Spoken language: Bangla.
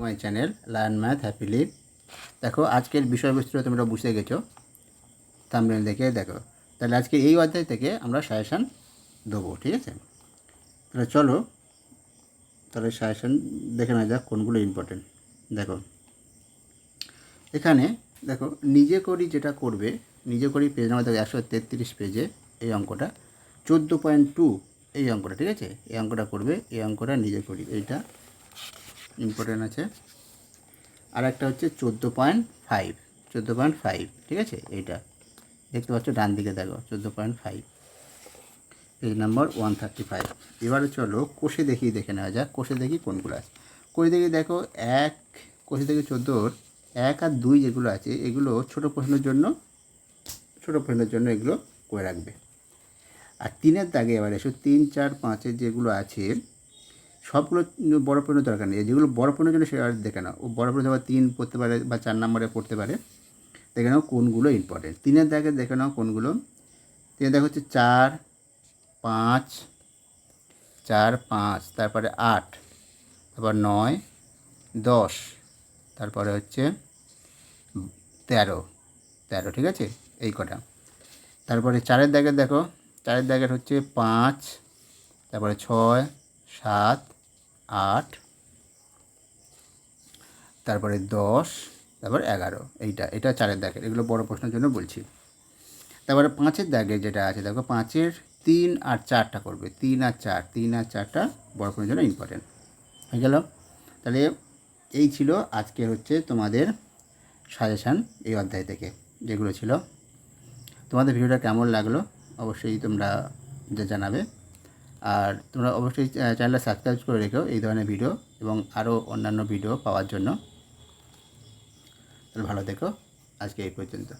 My channel learn math happily দেখো, আজকের বিষয়বস্তুটা তোমরা বুঝতে গেছো। থাম্বনেল দেখে দেখো। তাহলে আজকে এই অধ্যায় থেকে আমরা সাজেশান দেবো, ঠিক আছে? তাহলে চলো, তাহলে সাজেশান দেখে নেওয়া যাক কোনগুলো ইম্পর্টেন্ট দেখো, এখানে দেখো, নিজে করি যেটা করবে, নিজে করি পেজ নাম্বার দেখো, একশো তেত্রিশ পেজে এই অঙ্কটা, চোদ্দ পয়েন্ট টু এই অঙ্কটা, ঠিক আছে? এই অঙ্কটা করবে, এই অঙ্কটা নিজে করি, এইটা ইম্পর্টেন্ট আছে। আর একটা হচ্ছে চোদ্দ পয়েন্ট ফাইভ। চোদ্দ পয়েন্ট ফাইভ, ঠিক আছে? এইটা। দেখতে পাচ্ছ ডান দিকে দেখো, চোদ্দ point five. Page number one thirty five এবারে চলো কোষে দেখি, দেখে নেওয়া যাক। কোষে দেখি কোনগুলো আছে। কোষে দেখি দেখো, এক, কোষে দেখি চোদ্দোর। এক আর দুই যেগুলো আছে, এগুলো ছোট প্রশ্নের জন্য, ছোট প্রশ্নের জন্য এগুলো করে রাখবে। আর তিনের দাগে এবার এসো। তিন, চার, পাঁচের যেগুলো আছে সবগুলো বড় পণ্যের দরকার নেই। যেগুলো বড় পণ্যের জন্য সেটা দেখে না। ও বড় পণ্য আবার তিন পড়তে পারে বা চার নম্বরে পড়তে পারে। দেখে নাও কোনগুলো ইম্পর্টেন্ট তিনের দাগে দেখে নাও কোনগুলো। তিনের দাগ হচ্ছে চার, পাঁচ চার, পাঁচ, তারপরে আট, তারপর নয়, দশ, তারপরে হচ্ছে তেরো। তেরো, ঠিক আছে? এই কটা। তারপরে চারের দাগের দেখো। চারের দাগের হচ্ছে পাঁচ, তারপরে ছয়, সাত আট, তারপরে দশ, তারপর এগারো। এইটা, এটা চারের দাগের এগুলো বড় প্রশ্নের জন্য বলছি। তারপরে পাঁচের দাগে যেটা আছে, দেখো পাঁচের তিন আর চারটা করবে। তিন আর চার, তিন আর চারটা বড় প্রশ্নের জন্য ইম্পর্টেন্ট হয়ে গেল? তাহলে এই ছিল আজকের হচ্ছে তোমাদের সাজেশান এই অধ্যায় থেকে, যেগুলো ছিল। তোমাদের ভিডিওটা কেমন লাগল? অবশ্যই তোমরা জানাবে। আর তোমরা অবশ্যই চ্যানেলটা সাবস্ক্রাইব করে রেখো এই ধরনের ভিডিও এবং আরও অন্যান্য ভিডিও পাওয়ার জন্য। তাহলে ভালো দেখো আজকে এই পর্যন্ত।